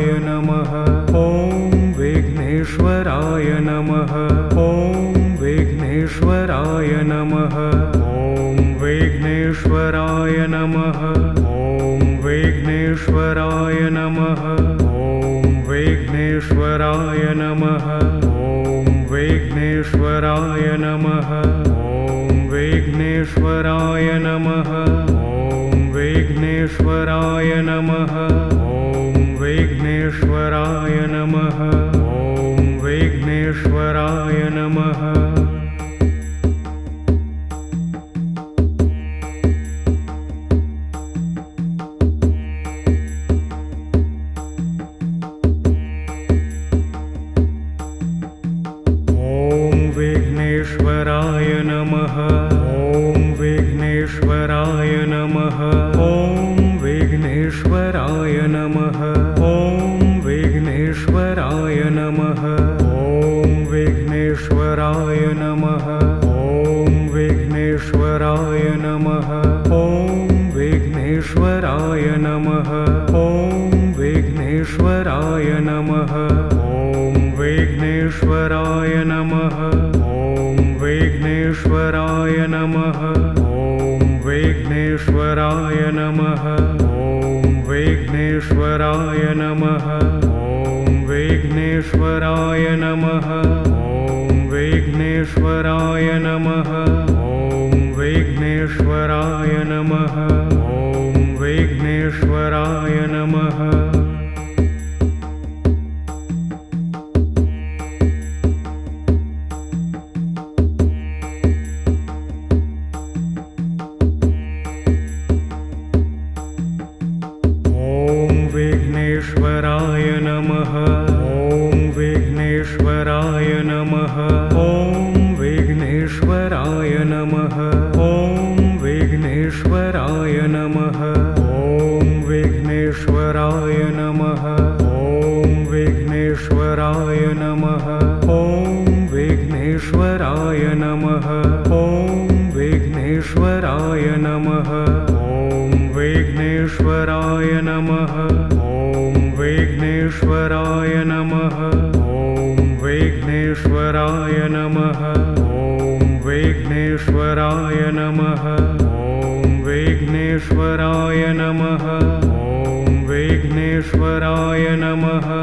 विघ्नेश्वराय नमः। ॐ विघ्नेश्वराय नमः। ॐ विघ्नेश्वराय नमः। ॐ विघ्नेश्वराय नमः। ॐ विघ्नेश्वराय नमः। ॐ विघ्नेश्वराय नमः। ॐ विघ्नेश्वराय नमः। ॐ विघ्नेश्वराय नमः। ॐ विघ्नेश्वराय नमः नमः। ॐ विघ्नेश्वराय नमः। ॐ विघ्नेश्वराय नमः। ॐ विघ्नेश्वराय नमः विघ्नेश्वराय नमः। ॐ विघ्नेश्वराय नमः। ॐ विघ्नेश्वराय नमः। ॐ विघ्नेश्वराय नमः। ॐ विघ्नेश्वराय नमः। ॐ विघ्नेश्वराय नमः विघ्नेश्वराय नमः। ॐ विघ्नेश्वराय नमः। ॐ विघ्नेश्वराय नमः। ॐ विघ्नेश्वराय नमः। ॐ विघ्नेश्वराय नमः। ॐ विघ्नेश्वराय नमः। ॐ विघ्नेश्वराय नमः। ॐ विघ्नेश्वराय नमः। ॐ विघ्नेश्वराय नमः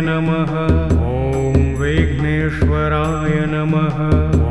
नमः। ॐ विघ्नेश्वराय नमः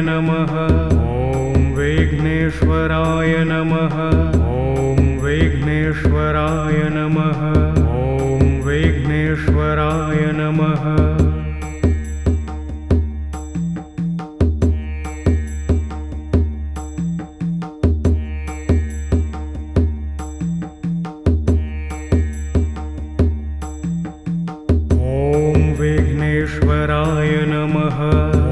नमः। ॐ विघ्नेश्वराय नमः। ॐ विघ्नेश्वराय नमः। ॐ विघ्नेश्वराय नमः। ॐ विघ्नेश्वराय नमः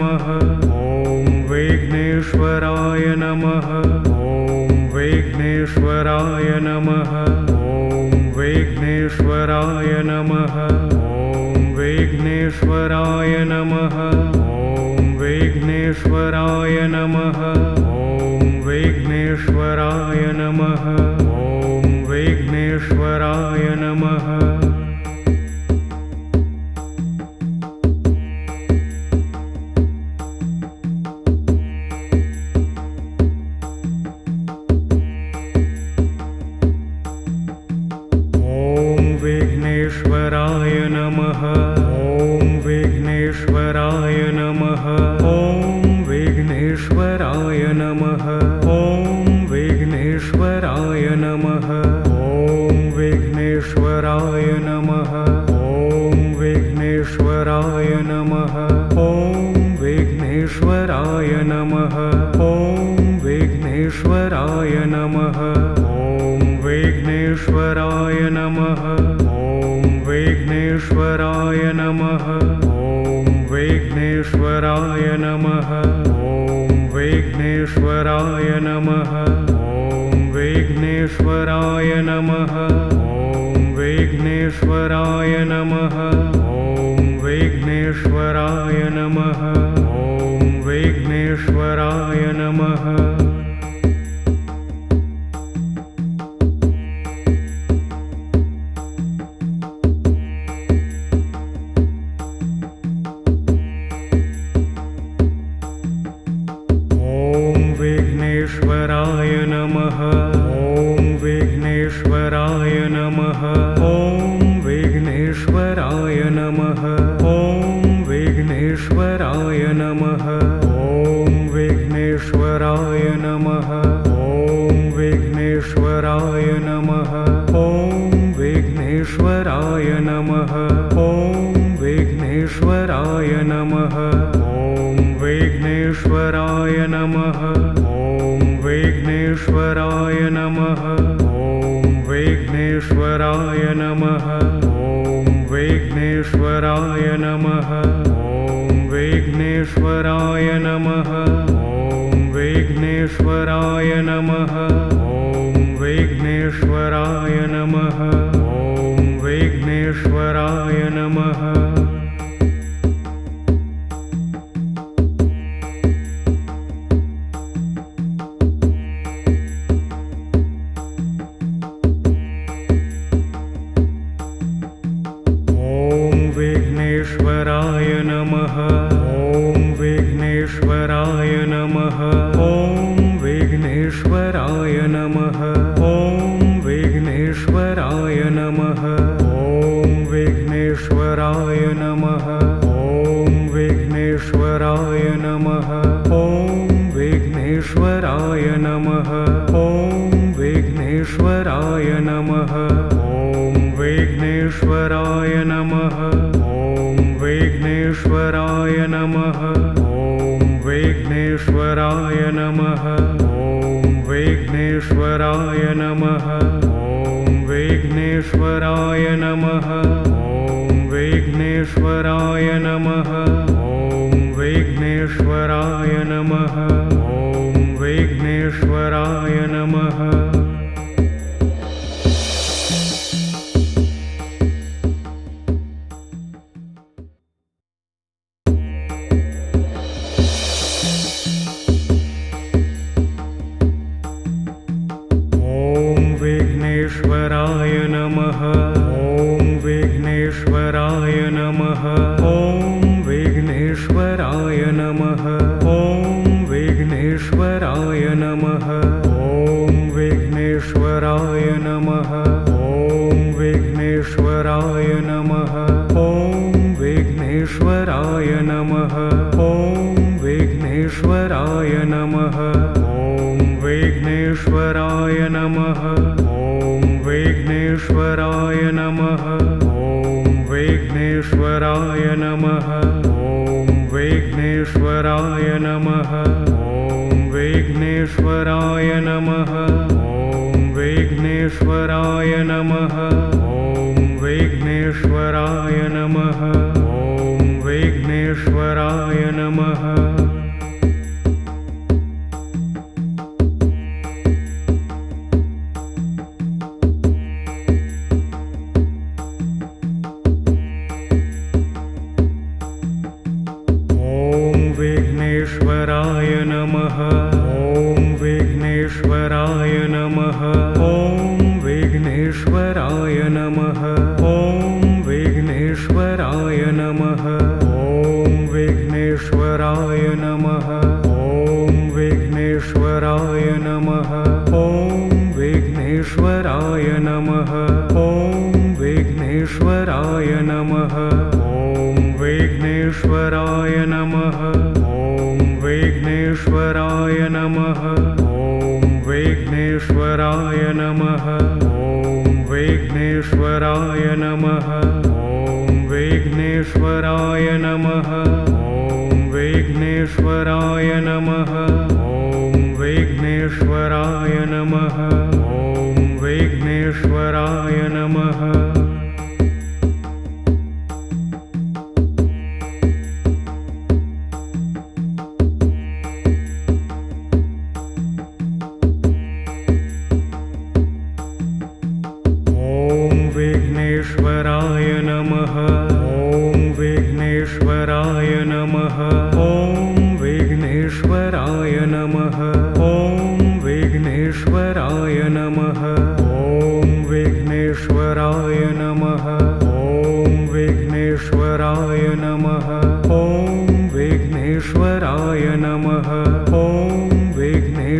नमः। ॐ विघ्नेश्वराय नमः। ॐ विघ्नेश्वराय नमः। ॐ विघ्नेश्वराय नमः। ॐ विघ्नेश्वराय नमः। ॐ विघ्नेश्वराय नमः। ॐ विघ्नेश्वराय नमः विघ्नेश्वराय नमः। ॐ विघ्नेश्वराय नमः। ॐ विघ्नेश्वराय नमः। ॐ विघ्नेश्वराय नमः। ॐ विघ्नेश्वराय नमः। ॐ विघ्नेश्वराय नमः। ॐ विघ्नेश्वराय नमः। ॐ विघ्नेश्वराय नमः। ॐ विघ्नेश्वराय नमः विघ्नेश्वराय नमः। ॐ विघ्नेश्वराय नमः। ॐ विघ्नेश्वराय नमः। ॐ विघ्नेश्वराय नमः। ॐ विघ्नेश्वराय नमः विघ्नेश्वराय नमः। ॐ विघ्नेश्वराय नमः। ॐ विघ्नेश्वराय नमः। ॐ विघ्नेश्वराय नमः। ॐ विघ्नेश्वराय नमः। ॐ विघ्नेश्वराय नमः। ॐ विघ्नेश्वराय नमः विघ्नेश्वराय नमः। ॐ विघ्नेश्वराय नमः। ॐ विघ्नेश्वराय नमः। ॐ विघ्नेश्वराय नमः। ॐ विघ्नेश्वराय नमः। ॐ विघ्नेश्वराय नमः। ॐ विघ्नेश्वराय नमः। ॐ विघ्नेश्वराय नमः। ॐ विघ्नेश्वराय नमः विघ्नेश्वराय नमः। ॐ विघ्नेश्वराय नमः। ॐ विघ्नेश्वराय नमः। ॐ विघ्नेश्वराय नमः। नमः। ॐ विघ्नेश्वराय नमः। ॐ विघ्नेश्वराय नमः। ॐ विघ्नेश्वराय नमः। ॐ विघ्नेश्वराय नमः। ॐ विघ्नेश्वराय नमः। ॐ विघ्नेश्वराय नमः। ॐ विघ्नेश्वराय नमः। ॐ विघ्नेश्वराय नमः विघ्नेश्वराय नमः। ॐ विघ्नेश्वराय नमः। ॐ विघ्नेश्वराय नमः। ॐ विघ्नेश्वराय नमः। ॐ विघ्नेश्वराय नमः। ॐ विघ्नेश्वराय नमः। ॐ विघ्नेश्वराय नमः। ॐ विघ्नेश्वराय नमः। ॐ विघ्नेश्वराय नमः विघ्नेश्वराय नमः। ॐ विघ्नेश्वराय नमः। ॐ विघ्नेश्वराय नमः। ॐ विघ्नेश्वराय नमः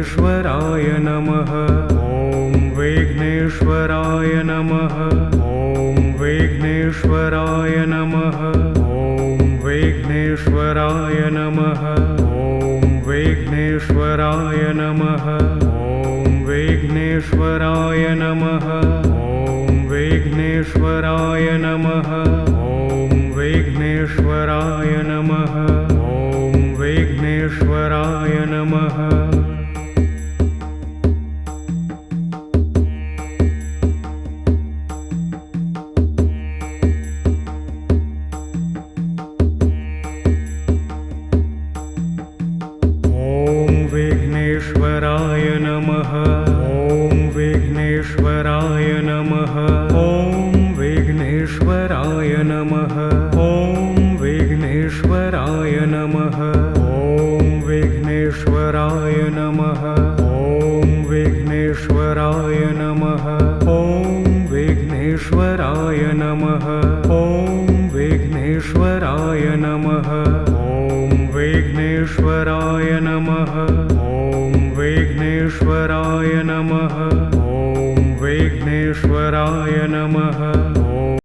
विघ्नेश्वराय नमः। ॐ विघ्नेश्वराय नमः। ॐ विघ्नेश्वराय नमः। ॐ विघ्नेश्वराय नमः। ॐ विघ्नेश्वराय नमः। ॐ विघ्नेश्वराय नमः। ॐ विघ्नेश्वराय नमः। ॐ विघ्नेश्वराय